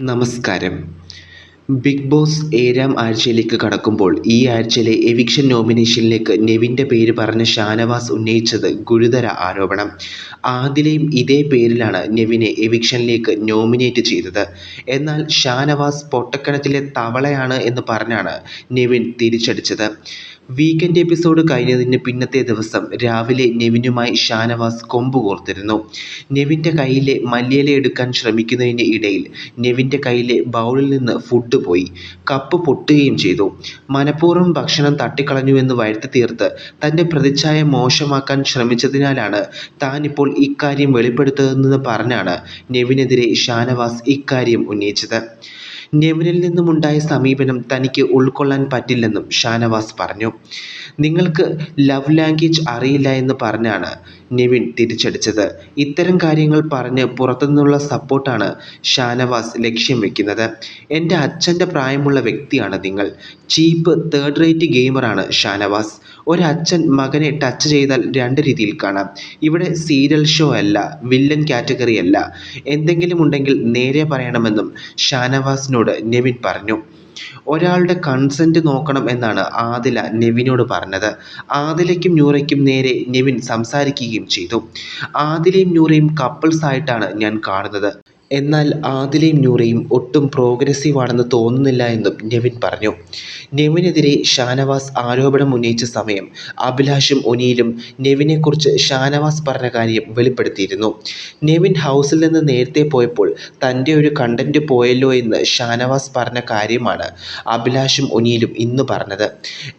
നമസ്കാരം. Big boss ഏഴാം ആഴ്ചയിലേക്ക് കടക്കുമ്പോൾ ഈ ആഴ്ചയിലെ എവിക്ഷൻ നോമിനേഷനിലേക്ക് നെവിന്റെ പേര് പറഞ്ഞ് ഷാനവാസ് ഉന്നയിച്ചത് ഗുരുതര ആരോപണം. ആദിലയും ഇതേ പേരിലാണ് നെവിനെ എവിക്ഷനിലേക്ക് നോമിനേറ്റ് ചെയ്തത്. എന്നാൽ ഷാനവാസ് പൊട്ടക്കണത്തിലെ തവളയാണ് എന്ന് പറഞ്ഞാണ് നെവിൻ തിരിച്ചടിച്ചത്. വീക്കെൻഡ് എപ്പിസോഡ് കഴിഞ്ഞതിന് പിന്നത്തെ ദിവസം രാവിലെ നെവിനുമായി ഷാനവാസ് കൊമ്പ് കോർത്തിരുന്നു. നെവിന്റെ കയ്യിലെ മല്ലിയില എടുക്കാൻ ശ്രമിക്കുന്നതിന് ഇടയിൽ നെവിന്റെ കയ്യിലെ ബൗളിൽ നിന്ന് ഫുഡ് പോയി. കപ്പ് പൊട്ടുകയും ചെയ്തു. മനഃപൂർവം ഭക്ഷണം തട്ടിക്കളഞ്ഞുവെന്ന് വരുത്തി തീർത്ത് തന്റെ പ്രതിച്ഛായ മോശമാക്കാൻ ശ്രമിച്ചതിനാലാണ് താനിപ്പോൾ ഇക്കാര്യം വെളിപ്പെടുത്തുന്നതെന്ന് പറഞ്ഞാണ് നെവിനെതിരെ ഷാനവാസ് ഇക്കാര്യം ഉന്നയിച്ചത്. നെവിനിൽ നിന്നുമുണ്ടായ സമീപനം തനിക്ക് ഉൾക്കൊള്ളാൻ പറ്റില്ലെന്നും ഷാനവാസ് പറഞ്ഞു. നിങ്ങൾക്ക് ലവ് ലാംഗ്വേജ് അറിയില്ല എന്ന് പറഞ്ഞാണ് നെവിൻ തിരിച്ചടിച്ചത്. ഇത്തരം കാര്യങ്ങൾ പറഞ്ഞ് പുറത്തുനിന്നുള്ള സപ്പോർട്ടാണ് ഷാനവാസ് ലക്ഷ്യം വെക്കുന്നത്. എന്റെ അച്ഛന്റെ പ്രായമുള്ള വ്യക്തിയാണ് നിങ്ങൾ. ചീപ്പ് തേർഡ് റേറ്റ് ഗെയിമറാണ് ഷാനവാസ്. ഒരച്ഛൻ മകനെ ടച്ച് ചെയ്താൽ രണ്ട് രീതിയിൽ കാണാം. ഇവിടെ സീരിയൽ ഷോ അല്ല വില്ലൻ കാറ്റഗറി അല്ല. എന്തെങ്കിലും ഉണ്ടെങ്കിൽ നേരെ പറയണമെന്നും ഷാനവാസിനോട് നെവിൻ പറഞ്ഞു. ഒരാളുടെ കൺസെന്റ് നോക്കണം എന്നാണ് ആദില നെവിനോട് പറഞ്ഞത്. ആദിലയ്ക്കും നൂറയ്ക്കും നേരെ നെവിൻ സംസാരിക്കുകയും ചെയ്തു. ആദിലയും ന്യൂറയും കപ്പിൾസ് ആയിട്ടാണ് ഞാൻ കാണുന്നത്. എന്നാൽ ആദിലയും നൂറയും ഒട്ടും പ്രോഗ്രസീവ് ആണെന്ന് തോന്നുന്നില്ല എന്നും നെവിൻ പറഞ്ഞു. നെവിനെതിരെ ഷാനവാസ് ആരോപണം ഉന്നയിച്ച സമയം അഭിലാഷും ഒനിയിലും നെവിനെക്കുറിച്ച് ഷാനവാസ് പറഞ്ഞ കാര്യം വെളിപ്പെടുത്തിയിരുന്നു. നെവിൻ ഹൗസിൽ നിന്ന് നേരത്തെ പോയപ്പോൾ തന്റെ ഒരു കണ്ടന്റ് പോയല്ലോ എന്ന് ഷാനവാസ് പറഞ്ഞ കാര്യമാണ് അഭിലാഷും ഒനിയിലും ഇന്ന് പറഞ്ഞത്.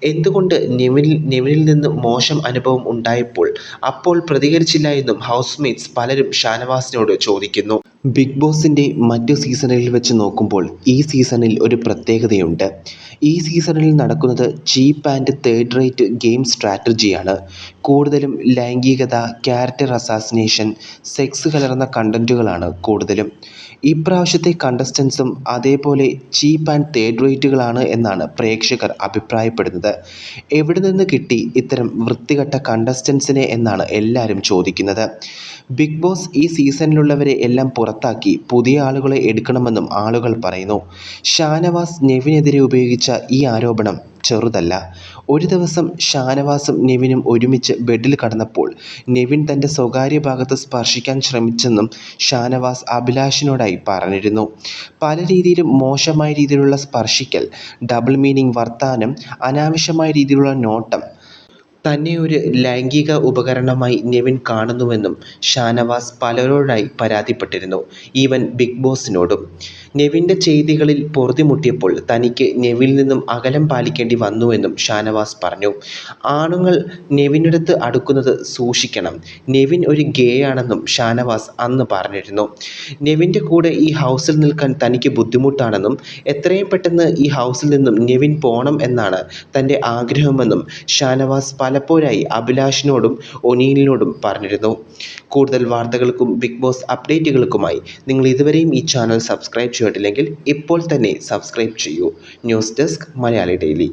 എന്തുകൊണ്ട് നെവിൻ നെവിനിൽ നിന്ന് മോശം അനുഭവം ഉണ്ടായപ്പോൾ അപ്പോൾ പ്രതികരിച്ചില്ല എന്നും ഹൗസ്മേറ്റ്സ് പലരും ഷാനവാസിനോട് ചോദിക്കുന്നു. ബിഗ് ബോസിന്റെ മറ്റു സീസണുകളിൽ വെച്ച് നോക്കുമ്പോൾ ഈ സീസണിൽ ഒരു പ്രത്യേകതയുണ്ട്. ഈ സീസണിൽ നടക്കുന്നത് cheap and third rate game സ്ട്രാറ്റജിയാണ്. കൂടുതലും ലൈംഗികത ക്യാരക്ടർ അസാസിനേഷൻ സെക്സ് കലർന്ന കണ്ടന്റുകളാണ് കൂടുതലും. ഇപ്രാവശ്യത്തെ കണ്ടസ്റ്റൻസും അതേപോലെ ചീപ്പ് ആൻഡ് തേർഡ് റേറ്റുകളാണ് എന്നാണ് പ്രേക്ഷകർ അഭിപ്രായപ്പെടുന്നത്. എവിടെ നിന്ന് കിട്ടി ഇത്തരം വൃത്തികെട്ട കണ്ടസ്റ്റൻസിനെ എന്നാണ് എല്ലാവരും ചോദിക്കുന്നത്. ബിഗ് ബോസ് ഈ സീസണിലുള്ളവരെ എല്ലാം പുറത്താക്കി പുതിയ ആളുകളെ എടുക്കണമെന്നും ആളുകൾ പറയുന്നു. ഷാനവാസ് നെവിനെതിരെ ഉപയോഗിച്ച ഈ ആരോപണം ചെറുതല്ല. ഒരു ദിവസം ഷാനവാസും നെവിനും ഒരുമിച്ച് ബെഡിൽ കടന്നപ്പോൾ നെവിൻ തന്റെ സ്വകാര്യ ഭാഗത്ത് സ്പർശിക്കാൻ ശ്രമിച്ചെന്നും ഷാനവാസ് അഭിലാഷിനോടായി പറഞ്ഞിരുന്നു. പല രീതിയിലും മോശമായ രീതിയിലുള്ള സ്പർശിക്കൽ ഡബിൾ മീനിങ് വർത്താനം അനാവശ്യമായ രീതിയിലുള്ള നോട്ടം തന്നെ ഒരു ലൈംഗിക ഉപകരണമായി നെവിൻ കാണുന്നുവെന്നും ഷാനവാസ് പലരോടായി പരാതിപ്പെട്ടിരുന്നു. ഈവൻ ബിഗ് ബോസിനോടും. നെവിന്റെ ചെയ്തികളിൽ പൊറുതിമുട്ടിയപ്പോൾ തനിക്ക് നെവിൽ നിന്നും അകലം പാലിക്കേണ്ടി വന്നുവെന്നും ഷാനവാസ് പറഞ്ഞു. ആണുങ്ങൾ നെവിനടുത്ത് അടുക്കുന്നത് സൂക്ഷിക്കണം. നെവിൻ ഒരു ഗേ ആണെന്നും ഷാനവാസ് അന്ന് പറഞ്ഞിരുന്നു. നെവിന്റെ കൂടെ ഈ ഹൗസിൽ നിൽക്കാൻ തനിക്ക് ബുദ്ധിമുട്ടാണെന്നും എത്രയും പെട്ടെന്ന് ഈ ഹൗസിൽ നിന്നും നെവിൻ പോണം എന്നാണ് തന്റെ ആഗ്രഹമെന്നും ഷാനവാസ് പലപ്പോഴായി അഭിലാഷിനോടും ഒനീലിനോടും പറഞ്ഞിരുന്നു. കൂടുതൽ വാർത്തകൾക്കും ബിഗ് ബോസ് അപ്ഡേറ്റുകൾക്കുമായി നിങ്ങൾ ഇതുവരെയും ഈ ചാനൽ സബ്സ്ക്രൈബ് ചെയ്തിട്ടില്ലെങ്കിൽ ഇപ്പോൾ തന്നെ സബ്സ്ക്രൈബ് ചെയ്യൂ. News desk Malayali daily.